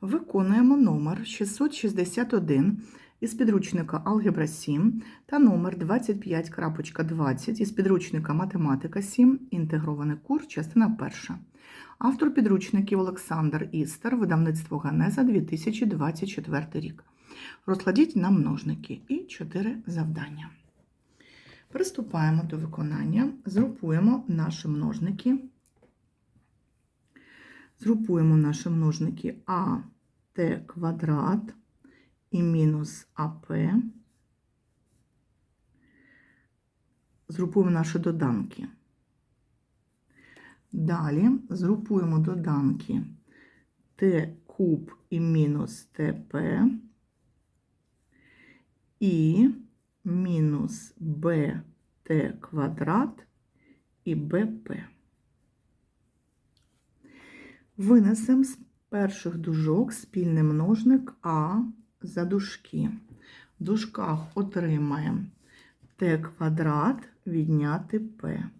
Виконуємо номер 661 із підручника Алгебра 7 та номер 25.20 із підручника Математика 7, інтегрований курс, частина 1. Автор підручників Олександр Істер, видавництво Ганеза 2024 рік. Розкладіть на множники і 4 завдання. Приступаємо до виконання. Згрупуємо наші множники. Згрупуємо наші множники АТ квадрат і мінус АП. Згрупуємо наші доданки. Далі згрупуємо доданки Т куб і мінус ТП і мінус БТ квадрат і БП. Винесемо з перших дужок спільний множник А за дужки. В дужках отримаємо Т квадрат відняти П.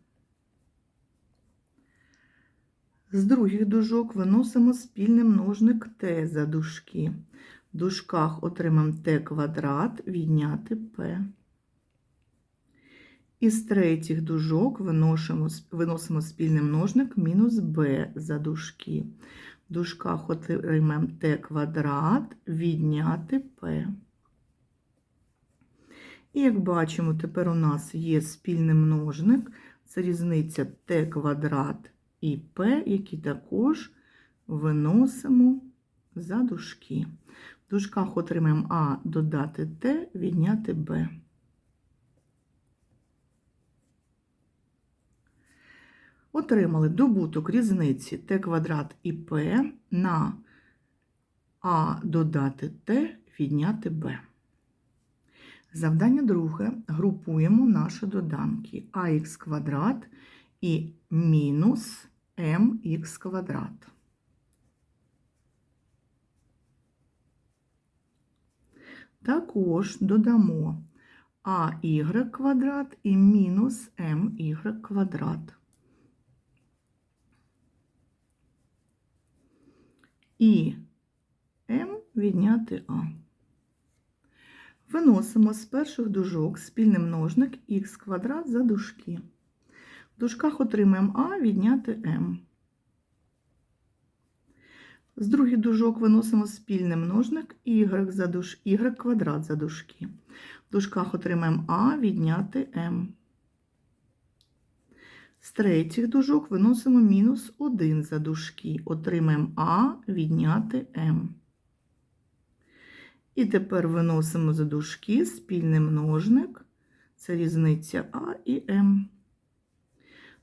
З других дужок виносимо спільний множник Т за дужки. В дужках отримаємо Т квадрат відняти П. Із третіх дужок виносимо, виносимо спільний множник мінус b за дужки. В дужках отримаємо t квадрат відняти p. І як бачимо, тепер у нас є спільний множник, це різниця t квадрат і p, які також виносимо за дужки. В дужках отримаємо а додати t відняти b. Отримали добуток різниці t квадрат і p на а додати t відняти b. Завдання друге. Групуємо наші доданки ax квадрат і мінус mx квадрат. Також додамо АY квадрат і мінус МY квадрат. І М відняти А. Виносимо з перших дужок спільний множник х квадрат за дужки. В дужках отримаємо А відняти М. З других дужок виносимо спільний множник y, за душ, y квадрат за дужки. В дужках отримаємо А відняти М. З третіх дужок виносимо мінус 1 за дужки. Отримаємо А відняти М. І тепер виносимо за дужки спільний множник. Це різниця А і М.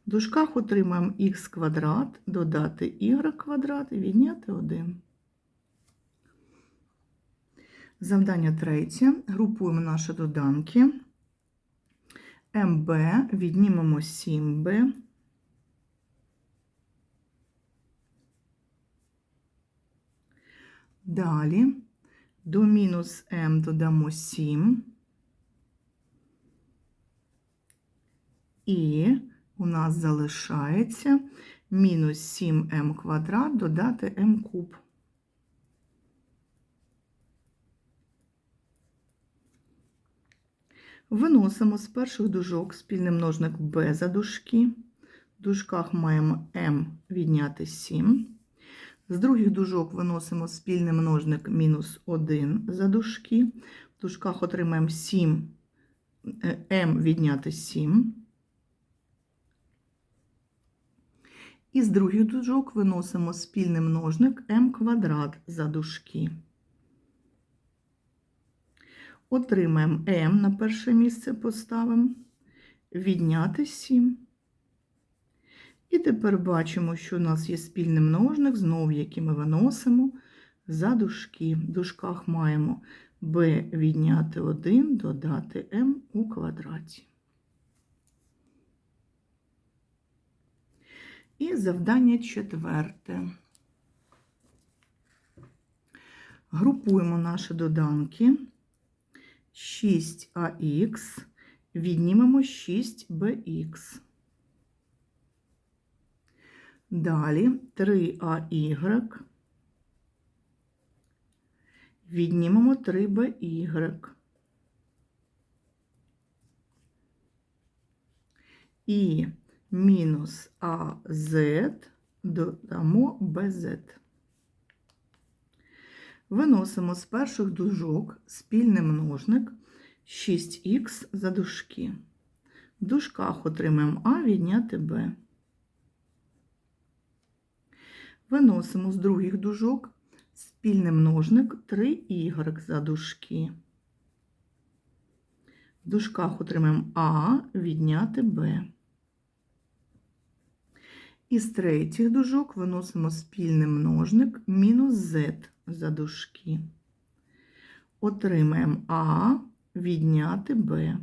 В дужках отримаємо х квадрат, додати y квадрат і відняти 1. Завдання третє. Групуємо наші доданки. МБ віднімемо 7Б. Далі до мінус М додамо 7. І у нас залишається мінус 7М квадрат додати М куб. Виносимо з перших дужок спільний множник b за дужки. В дужках маємо m відняти 7. З других дужок виносимо спільний множник мінус 1 за дужки. В дужках отримаємо 7 m відняти 7. І з других дужок виносимо спільний множник m квадрат за дужки. Отримаємо m на перше місце поставимо, відняти 7. І тепер бачимо, що у нас є спільний множник, знову який ми виносимо за дужки. В дужках маємо b відняти 1, додати m у квадраті. І завдання четверте. Групуємо наші доданки. 6АХ, віднімемо 6БХ. Далі 3АY Віднімемо 3by. І мінус АЗ додамо БЗ. Виносимо з перших дужок спільний множник 6х за дужки. В дужках отримаємо А відняти Б. Виносимо з других дужок спільний множник 3y за дужки. В дужках отримаємо А відняти Б. Із третіх дужок виносимо спільний множник мінус z за дужки. Отримаємо А відняти Б.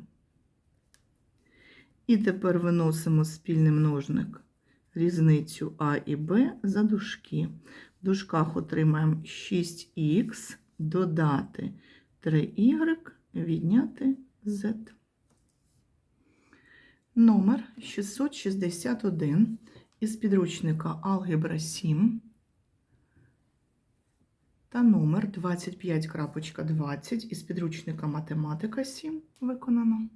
І тепер виносимо спільний множник різницю А і Б за дужки. В дужках отримаємо 6х додати 3y відняти z. Номер 661 із підручника Алгебра 7 та номер 25.20 із підручника Математика 7 виконано.